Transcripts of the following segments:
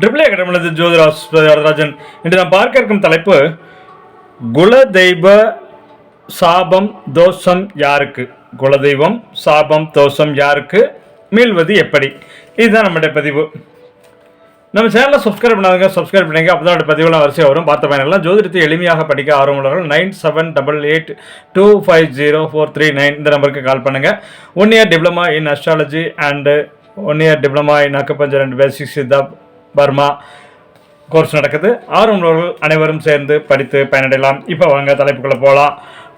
Triple A கடமலது Jothiraj Varadarajan இன்று நாம் பார்க்க இருக்கும் தலைப்பு குலதெய்வ சாபம் தோஷம் யாருக்கு? குலதெய்வம் சாபம் தோஷம் யாருக்கு? மீள்வது எப்படி? இதுதான் நம்முடைய பதிவு. நம்ம சேனலை சப்ஸ்கிரைப் பண்ணாதுங்க சப்ஸ்கிரைப் பண்ணுங்க அப்போ தான் பதிவுலாம் வரிசையாக வரும். பார்த்த பயனெல்லாம் ஜோதிடத்தை எளிமையாக படிக்க ஆர்வம் உள்ளவர்கள் nine seven double eight two five zero four three nine இந்த நம்பருக்கு கால் பண்ணுங்கள் one year diploma in astrology and one year diploma in acupuncture and basic Siddha pharma course நடக்குது. ஆர்வலர்கள் அனைவரும் சேர்ந்து படித்து பயனடையலாம். இப்போ வாங்க தலைப்புக்குள்ளே போகலாம்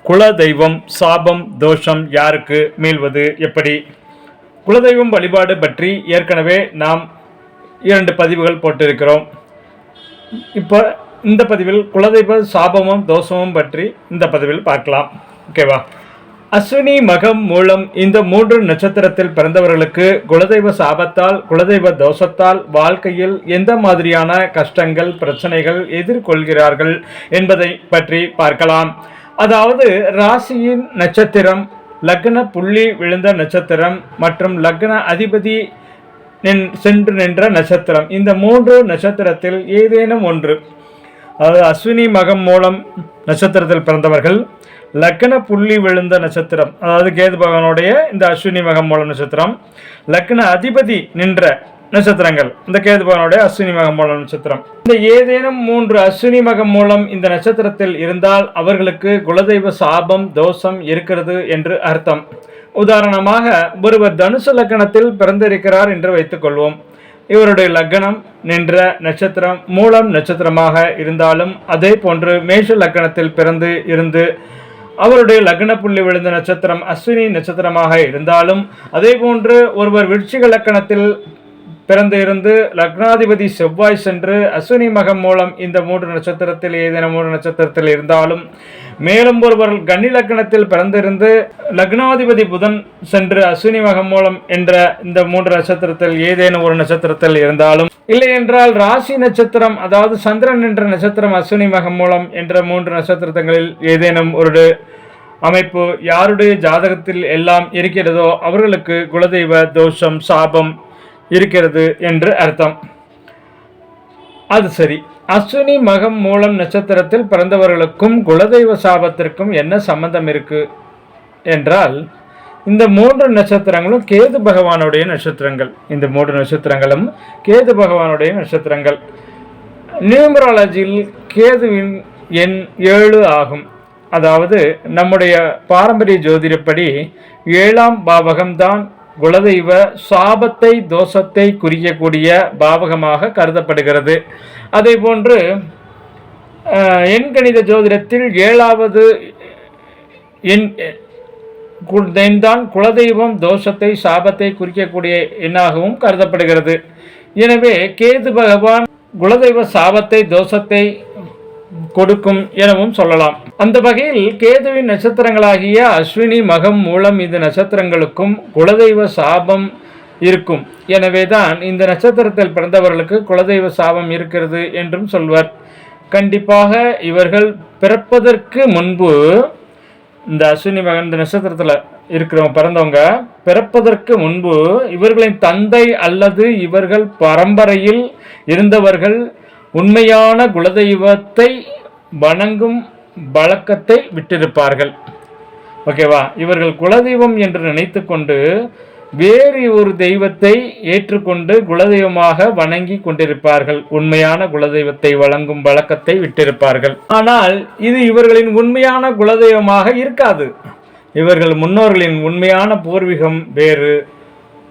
குல தெய்வம் சாபம் தோஷம் யாருக்கு மீள்வது எப்படி? குலதெய்வம் வழிபாடு பற்றி ஏற்கனவே நாம் இரண்டு பதிவுகள் போட்டிருக்கிறோம். இப்போ இந்த பதிவில் குலதெய்வ சாபமும் தோஷமும் பற்றி இந்த பதிவில் பார்க்கலாம். ஓகேவா? அஸ்வினி மகம் மூலம் இந்த மூன்று நட்சத்திரத்தில் பிறந்தவர்களுக்கு குலதெய்வ சாபத்தால் குலதெய்வ தோஷத்தால் வாழ்க்கையில் எந்த மாதிரியான கஷ்டங்கள் பிரச்சனைகள் எதிர்கொள்கிறார்கள் என்பதை பற்றி பார்க்கலாம். அதாவது ராசியின் நட்சத்திரம் லக்ன புள்ளி விழுந்த நட்சத்திரம் மற்றும் லக்ன அதிபதி சென்று நின்ற நட்சத்திரம். இந்த மூன்று நட்சத்திரத்தில் ஏதேனும் ஒன்று அதாவது அஸ்வினி மகம் மூலம் நட்சத்திரத்தில் பிறந்தவர்கள் லக்ன புள்ளி விழுந்த நட்சத்திரம் அதாவது கேது பகவானுடைய இந்த அஸ்வினி மகம் மூலம் நட்சத்திரம் லக்ன அதிபதி நின்ற நட்சத்திரங்கள் இந்த கேது பகவானுடைய அஸ்வினி மகம் மூலம் நட்சத்திரம். இந்த ஏதேனும் மூன்று அஸ்வினி மகம் மூலம் இந்த நட்சத்திரத்தில் இருந்தால் அவர்களுக்கு குலதெய்வ சாபம் தோஷம் இருக்கிறது என்று அர்த்தம். உதாரணமாக ஒருவர் தனுசு லக்கணத்தில் பிறந்திருக்கிறார் என்று வைத்துக்கொள்வோம். இவருடைய லக்னம் நின்ற நட்சத்திரம் மூலம் நட்சத்திரமாக இருந்தாலும் அதே போன்று மேஷ லக்கணத்தில் பிறந்து இருந்து அவருடைய லக்ன புள்ளி விழுந்த நட்சத்திரம் அஸ்வினி நட்சத்திரமாக இருந்தாலும் அதே போன்று ஒருவர் விருட்சிக லக்கணத்தில் பிறந்து இருந்து லக்னாதிபதி செவ்வாய் சென்று அஸ்வினி மகம் மூலம் இந்த மூன்று நட்சத்திரத்தில் ஏதேனும் மூன்று நட்சத்திரத்தில் இருந்தாலும் மேலும் ஒருவர் கன்னி லக்னத்தில் பிறந்திருந்து லக்னாதிபதி புதன் சென்று அஸ்வினி மகம் மூலம் என்ற இந்த மூன்று நட்சத்திரத்தில் ஏதேனும் ஒரு நட்சத்திரத்தில் இருந்தாலும் இல்லை என்றால் ராசி நட்சத்திரம் அதாவது சந்திரன் என்ற நட்சத்திரம் அஸ்வினி மகம் மூலம் என்ற மூன்று நட்சத்திரங்களில் ஏதேனும் ஒரு அமைப்பு யாருடைய ஜாதகத்தில் எல்லாம் இருக்கிறதோ அவர்களுக்கு குலதெய்வ தோஷம் சாபம் இருக்கிறது என்று அர்த்தம். அது சரி. அஸ்வினி மகம் மூலம் நட்சத்திரத்தில் பிறந்தவர்களுக்கும் குலதெய்வ சாபத்திற்கும் என்ன சம்பந்தம் இருக்கு? என்றால் இந்த மூன்று நட்சத்திரங்களும் கேது பகவானுடைய நட்சத்திரங்கள். இந்த மூன்று நட்சத்திரங்களும் கேது பகவானுடைய நட்சத்திரங்கள். நியூமராலஜியில் கேதுவின் எண் ஏழு ஆகும். அதாவது நம்முடைய பாரம்பரிய ஜோதிடப்படி ஏழாம் பாவகம்தான் குலதெய்வ சாபத்தை தோஷத்தை குறிக்கக்கூடிய பாவகமாக கருதப்படுகிறது. அதே போன்று எண்கணித ஜோதிடத்தில் ஏழாவது எண் கு- குலதெய்வம் தோஷத்தை சாபத்தை குறிக்கக்கூடிய எண்ணாகவும் கருதப்படுகிறது. எனவே கேது பகவான் குலதெய்வ சாபத்தை தோஷத்தை கொடுக்கும் எனவும் சொல்லலாம். அந்த வகையில் கேதுவின் நட்சத்திரங்களாகிய அஸ்வினி மகம் மூலம் இந்த நட்சத்திரங்களுக்கும் குலதெய்வ சாபம் இருக்கும். எனவேதான் இந்த நட்சத்திரத்தில் பிறந்தவர்களுக்கு குலதெய்வ சாபம் இருக்கிறது என்றும் சொல்வர். கண்டிப்பாக இவர்கள் பிறப்பதற்கு முன்பு இந்த அஸ்வினி மகன் இந்த நட்சத்திரத்தில் இருக்கிறவங்க பிறந்தவங்க பிறப்பதற்கு முன்பு இவர்களின் தந்தை அல்லது இவர்கள் பரம்பரையில் இருந்தவர்கள் உண்மையான குலதெய்வத்தை வணங்கும் வழக்கத்தை விட்டிருப்பார்கள். ஓகேவா? இவர்கள் குலதெய்வம் என்று நினைத்துக்கொண்டு வேறு ஒரு தெய்வத்தை ஏற்றுக்கொண்டு குலதெய்வமாக வணங்கி கொண்டிருப்பார்கள். உண்மையான குலதெய்வத்தை வழங்கும் வழக்கத்தை விட்டிருப்பார்கள். ஆனால் இது இவர்களின் உண்மையான குலதெய்வமாக இருக்காது. இவர்கள் முன்னோர்களின் உண்மையான பூர்வீகம் வேறு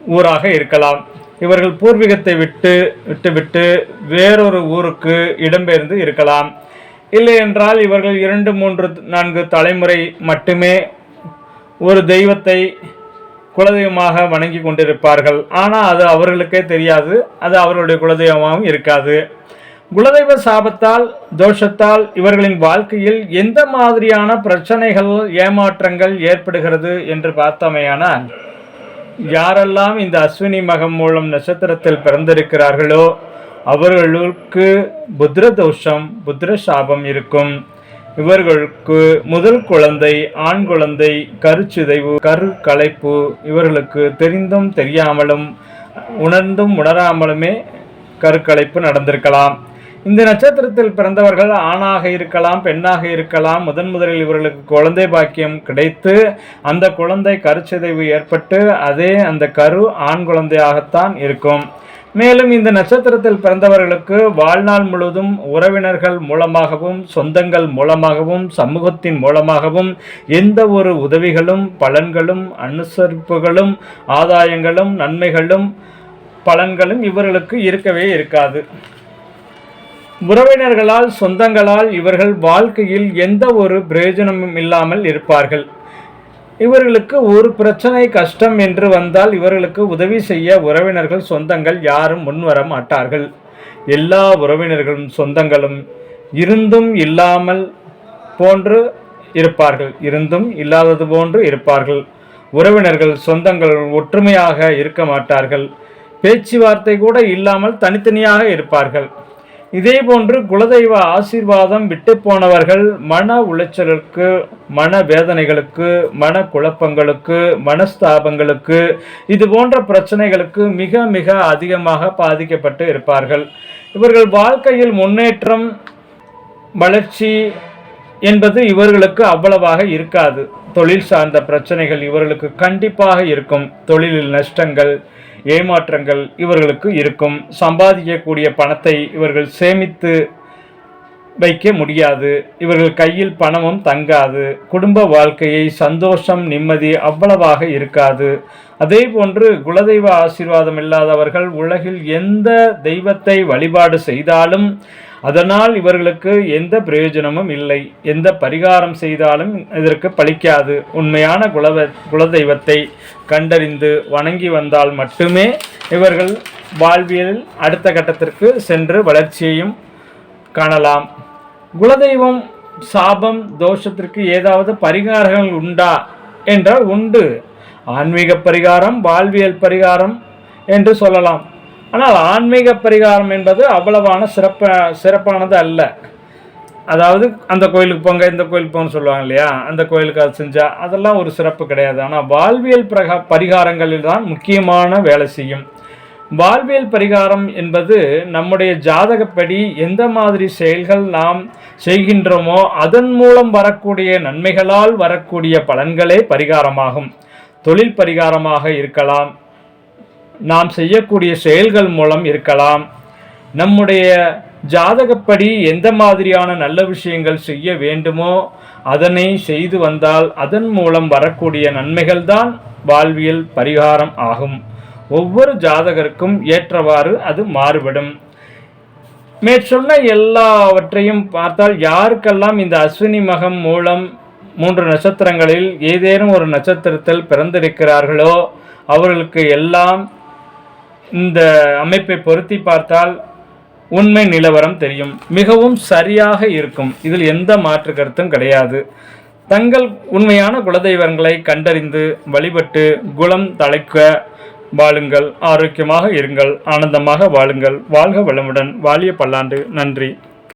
ஊராக இருக்கலாம். இவர்கள் பூர்வீகத்தை விட்டு விட்டுவிட்டு வேறொரு ஊருக்கு இடம்பெயர்ந்து இருக்கலாம். இல்லை என்றால் இவர்கள் இரண்டு மூன்று நான்கு தலைமுறை மட்டுமே ஒரு தெய்வத்தை குலதெய்வமாக வணங்கி கொண்டிருப்பார்கள். ஆனால் அது அவர்களுக்கே தெரியாது. அது அவர்களுடைய குலதெய்வமாகவும் இருக்காது. குலதெய்வ சாபத்தால் தோஷத்தால் இவர்களின் வாழ்க்கையில் எந்த மாதிரியான பிரச்சனைகள் ஏமாற்றங்கள் ஏற்படுகிறது என்று பார்த்தமையானால் யாரெல்லாம் இந்த அஸ்வினி மகம் மூலம் நட்சத்திரத்தில் பிறந்திருக்கிறார்களோ அவர்களுக்கு புத்திர தோஷம் புத்திர சாபம் இருக்கும். இவர்களுக்கு முதல் குழந்தை ஆண் குழந்தை கருச்சிதைவு கரு கலைப்பு இவர்களுக்கு தெரிந்தும் தெரியாமலும் உணர்ந்தும் உணராமலுமே கருக்கலைப்பு நடந்திருக்கலாம். இந்த நட்சத்திரத்தில் பிறந்தவர்கள் ஆணாக இருக்கலாம் பெண்ணாக இருக்கலாம் முதன் முதலில் இவர்களுக்கு குழந்தை பாக்கியம் கிடைத்து அந்த குழந்தை கருச்சிதைவு ஏற்பட்டு அதே அந்த கரு ஆண் குழந்தையாகத்தான் இருக்கும். மேலும் இந்த நட்சத்திரத்தில் பிறந்தவர்களுக்கு வாழ்நாள் முழுவதும் உறவினர்கள் மூலமாகவும் சொந்தங்கள் மூலமாகவும் சமூகத்தின் மூலமாகவும் எந்த ஒரு உதவிகளும் பலன்களும் அனுசரிப்புகளும் ஆதாயங்களும் நன்மைகளும் பலன்களும் இவர்களுக்கு இருக்கவே இருக்காது. உறவினர்களால் சொந்தங்களால் இவர்கள் வாழ்க்கையில் எந்த ஒரு பிரயோஜனமும் இல்லாமல் இருப்பார்கள். இவர்களுக்கு ஒரு பிரச்சனை கஷ்டம் என்று வந்தால் இவர்களுக்கு உதவி செய்ய உறவினர்கள் சொந்தங்கள் யாரும் முன்வர மாட்டார்கள். எல்லா உறவினர்களும் சொந்தங்களும் இருந்தும் இல்லாமல் போன்று இருப்பார்கள். இருந்தும் இல்லாதது போன்று இருப்பார்கள். உறவினர்கள் சொந்தங்கள் ஒற்றுமையாக இருக்க மாட்டார்கள். பேச்சுவார்த்தை கூட இல்லாமல் தனித்தனியாக இருப்பார்கள். இதே போன்று குலதெய்வ ஆசீர்வாதம் விட்டு போனவர்கள் மன உளைச்சலுக்கு மன வேதனைகளுக்கு மன குழப்பங்களுக்கு மனஸ்தாபங்களுக்கு இது போன்ற பிரச்சனைகளுக்கு மிக மிக அதிகமாக பாதிக்கப்பட்டு இருப்பார்கள். இவர்கள் வாழ்க்கையில் முன்னேற்றம் வளர்ச்சி என்பது இவர்களுக்கு அவ்வளவாக இருக்காது. தொழில் சார்ந்த பிரச்சனைகள் இவர்களுக்கு கண்டிப்பாக இருக்கும். தொழிலில் நஷ்டங்கள் ஏமாற்றங்கள் இவர்களுக்கு இருக்கும். சம்பாதிக்கக்கூடிய பணத்தை இவர்கள் சேமித்து வைக்க முடியாது. இவர்கள் கையில் பணமும் தங்காது. குடும்ப வாழ்க்கையை சந்தோஷம் நிம்மதி அவ்வளவாக இருக்காது. அதே போன்று குலதெய்வ ஆசீர்வாதம் இல்லாதவர்கள் உலகில் எந்த தெய்வத்தை வழிபாடு செய்தாலும் அதனால் இவர்களுக்கு எந்த பிரயோஜனமும் இல்லை. எந்த பரிகாரம் செய்தாலும் இதற்கு பலிக்காது உண்மையான குலவ குலதெய்வத்தை கண்டறிந்து வணங்கி வந்தால் மட்டுமே இவர்கள் வாழ்வியலில் அடுத்த கட்டத்திற்கு சென்று வளர்ச்சியையும் காணலாம். குலதெய்வம் சாபம் தோஷத்திற்கு ஏதாவது பரிகாரங்கள் உண்டா என்றால் உண்டு. ஆன்மீக பரிகாரம் வாழ்வியல் பரிகாரம் என்று சொல்லலாம். ஆனால் ஆன்மீக பரிகாரம் என்பது அவ்வளவான சிறப்ப சிறப்பானது அல்ல. அதாவது அந்த கோயிலுக்கு போங்க இந்த கோயிலுக்கு போங்கன்னு சொல்லுவாங்க இல்லையா? அந்த கோயிலுக்கு அது செஞ்சால் அதெல்லாம் ஒரு சிறப்பு கிடையாது. ஆனால் வாழ்வியல் பிரகா பரிகாரங்களில் தான் முக்கியமான வேலை செய்யும். வாழ்வியல் பரிகாரம் என்பது நம்முடைய ஜாதகப்படி எந்த மாதிரி செயல்கள் நாம் செய்கின்றோமோ அதன் மூலம் வரக்கூடிய நன்மைகளால் வரக்கூடிய பலன்களே பரிகாரமாகும். தொழில் பரிகாரமாக இருக்கலாம் நாம் செய்யக்கூடிய செயல்கள் மூலம் இருக்கலாம். நம்முடைய ஜாதகப்படி எந்த மாதிரியான நல்ல விஷயங்கள் செய்ய வேண்டுமோ அதனை செய்து வந்தால் அதன் மூலம் வரக்கூடிய நன்மைகள் தான் வாழ்வியல் பரிகாரம் ஆகும். ஒவ்வொரு ஜாதகருக்கும் ஏற்றவாறு அது மாறுபடும். மேற்சொன்ன எல்லாவற்றையும் பார்த்தால் யாருக்கெல்லாம் இந்த அஸ்வினி மகம் மூலம் மூன்று நட்சத்திரங்களில் ஏதேனும் ஒரு நட்சத்திரத்தில் பிறந்திருக்கிறார்களோ அவர்களுக்கு எல்லாம் இந்த அமைப்பை பொருத்தி பார்த்தால் உண்மை நிலவரம் தெரியும். மிகவும் சரியாக இருக்கும். இதில் எந்த மாற்று கருத்தும் கிடையாது. தங்கள் உண்மையான குலதெய்வங்களை கண்டறிந்து வழிபட்டு குலம் தழைக்க வாழுங்கள். ஆரோக்கியமாக இருங்கள். ஆனந்தமாக வாழுங்கள். வாழ்க வளமுடன். வாழிய பல்லாண்டு. நன்றி.